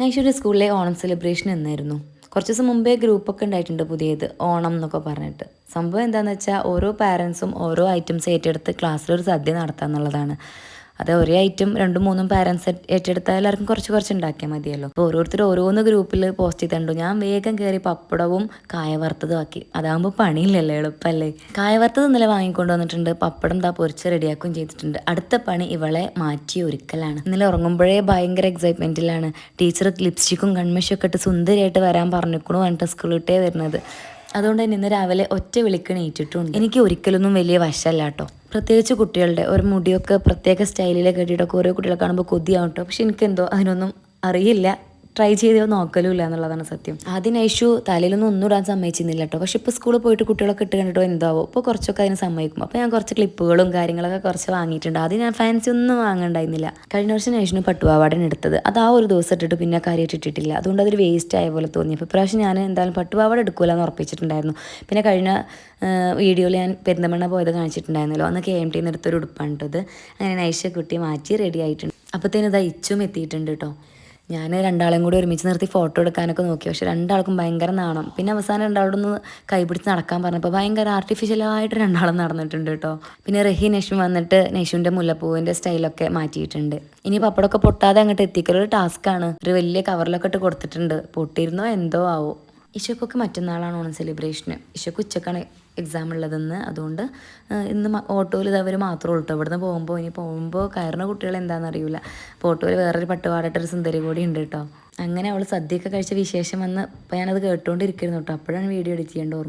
നൈഷയുടെ സ്കൂളിലെ ഓണം സെലിബ്രേഷൻ എന്നായിരുന്നു. കുറച്ച് ദിവസം മുമ്പേ ഗ്രൂപ്പൊക്കെ ഉണ്ടായിട്ടുണ്ട് പുതിയത് ഓണം എന്നൊക്കെ പറഞ്ഞിട്ട്. സംഭവം എന്താണെന്ന് വെച്ചാൽ ഓരോ പാരൻസും ഓരോ ഐറ്റംസ് ഏറ്റെടുത്ത് ക്ലാസ്സിലൊരു സദ്യ നടത്തുക എന്നുള്ളതാണ് അത് ഒരേ ഐറ്റം രണ്ടും മൂന്നും പാരൻസ് ഏറ്റെടുത്താൽ എല്ലാവർക്കും കുറച്ച് കുറച്ച് ഉണ്ടാക്കിയാൽ മതിയല്ലോ. അപ്പോൾ ഓരോരുത്തർ ഓരോന്ന് ഗ്രൂപ്പിൽ പോസ്റ്റ് ചെയ്തിട്ടുണ്ട്. ഞാൻ വേഗം കയറി പപ്പടവും കായ വറുത്തതും ആക്കി. അതാകുമ്പോൾ പണിയില്ലല്ലോ എളുപ്പമല്ലേ കായ വറുത്തത് ഇന്നലെ വാങ്ങിക്കൊണ്ട് വന്നിട്ടുണ്ട്. പപ്പടം താ പൊരിച്ച് റെഡിയാക്കുകയും ചെയ്തിട്ടുണ്ട്. അടുത്ത പണി ഇവളെ മാറ്റി ഒരുക്കലാണ്. ഇന്നലെ ഉറങ്ങുമ്പോഴേ ഭയങ്കര എക്സൈറ്റ്മെന്റിലാണ് ടീച്ചർ ലിപ്സ്റ്റിക്കും കൺമഷും ഒക്കെ ഇട്ട് സുന്ദരിയായിട്ട് വരാൻ പറഞ്ഞിക്കണു പറഞ്ഞിട്ട് സ്കൂളിട്ടേ വരുന്നത്. അതുകൊണ്ട് തന്നെ ഇന്ന് രാവിലെ ഒറ്റ വിളിക്കണേറ്റിട്ടുണ്ട് എനിക്ക് ഒരിക്കലൊന്നും വലിയ വശമല്ല കേട്ടോ. പ്രത്യേകിച്ച് കുട്ടികളുടെ ഒരു മുടിയൊക്കെ പ്രത്യേക സ്റ്റൈലിലെ കെട്ടിയിട്ടൊക്കെ ഓരോ കുട്ടികളെ കാണുമ്പോൾ കൊതിയാവും കേട്ടോ പക്ഷെ എനിക്കെന്തോ അതിനൊന്നും അറിയില്ല. ട്രൈ ചെയ്ത് നോക്കലുമില്ല എന്നുള്ളതാണ് സത്യം. ആദ്യം ഐഷു തലയിലൊന്നും ഒന്നും ഇടാൻ സമ്മതിച്ചിരുന്നില്ല കേട്ടോ പക്ഷെ ഇപ്പോൾ സ്കൂളിൽ പോയിട്ട് കുട്ടികളൊക്കെ ഇട്ട് കണ്ടിട്ടോ എന്താവോ ഇപ്പോൾ കുറച്ചൊക്കെ അതിന് സമ്മതിക്കും. അപ്പോൾ ഞാൻ കുറച്ച് ക്ലിപ്പുകളും കാര്യങ്ങളൊക്കെ കുറച്ച് വാങ്ങിയിട്ടുണ്ട്. ആദ്യം ഞാൻ ഫാൻസി ഒന്നും വാങ്ങണ്ടായിരുന്നില്ല. കഴിഞ്ഞ വർഷം ഐഷിനു പട്ടുപാവാടയാണ് എടുത്തത്. അത് ആ ഒരു ദിവസം ഇട്ടിട്ട് പിന്നെ കാര്യമായിട്ട് ഇട്ടിട്ടില്ല. അതുകൊണ്ട് അതൊരു വേസ്റ്റ് ആയ പോലെ തോന്നി. അപ്പോൾ ഇപ്രാവശ്യം ഞാൻ എന്തായാലും പട്ടുപാവാട എടുക്കൂല എന്ന് ഉറപ്പിച്ചിട്ടുണ്ടായിരുന്നു. പിന്നെ കഴിഞ്ഞ വീഡിയോയിൽ ഞാൻ പെരിന്തമണ്ണ പോയത് കാണിച്ചിട്ടുണ്ടായിരുന്നല്ലോ. അന്ന് കെ എം ടിന്ന് എടുത്തൊരു ഉടുപ്പാണ് അങ്ങനെ ഐഷ കുട്ടി മാറ്റി റെഡി ആയിട്ടുണ്ട്. അപ്പോഴത്തേനും ഇതാ ഇച്ചും എത്തിയിട്ടുണ്ട് കേട്ടോ ഞാൻ രണ്ടാളെയും കൂടി ഒരുമിച്ച് നിർത്തി ഫോട്ടോ എടുക്കാനൊക്കെ നോക്കി. പക്ഷെ രണ്ടാൾക്കും ഭയങ്കര നാണം. പിന്നെ അവസാനം രണ്ടാളോടൊന്ന് കൈപിടിച്ച് നടക്കാൻ പറഞ്ഞപ്പോൾ ഭയങ്കര ആർട്ടിഫിഷ്യലായിട്ട് രണ്ടാളും നടന്നിട്ടുണ്ട് കേട്ടോ. പിന്നെ റഹി നെഷു വന്നിട്ട് നെഷുവിന്റെ മുല്ലപ്പൂവിന്റെ സ്റ്റൈലൊക്കെ മാറ്റിയിട്ടുണ്ട്. ഇനി പപ്പടമൊക്കെ പൊട്ടാതെ അങ്ങോട്ട് എത്തിക്കലൊരു ടാസ്ക്കാണ് ഒരു വലിയ കവറിലൊക്കെ ഇട്ട് കൊടുത്തിട്ടുണ്ട്. പൊട്ടിയിരുന്നോ എന്തോ ആവോ. ഇഷക്കൊക്കെ മറ്റന്നാളാണ് ഓണം സെലിബ്രേഷന് ഇഷക്ക് ഉച്ചക്കാണ് എക്സാം ഉള്ളതെന്ന് അതുകൊണ്ട് ഇന്ന് ഓട്ടോയിൽ ഇതവർ മാത്രമേ ഉള്ളൂ ഇവിടുന്ന് പോകുമ്പോൾ ഇനി പോകുമ്പോൾ കയറുന്ന കുട്ടികൾ എന്താണെന്ന് അറിയില്ല അപ്പോൾ ഓട്ടോയിൽ വേറൊരു പട്ടുപാടട്ടൊരു സുന്ദരി കൂടി ഉണ്ട് കേട്ടോ അങ്ങനെ അവൾ സദ്യയൊക്കെ കഴിച്ച വിശേഷം വന്ന് അപ്പോൾ ഞാനത് കേട്ടുകൊണ്ടിരിക്കുന്നു കേട്ടോ അപ്പോഴാണ് വീഡിയോ എഡിറ്റ് ചെയ്യേണ്ട ഓർമ്മ.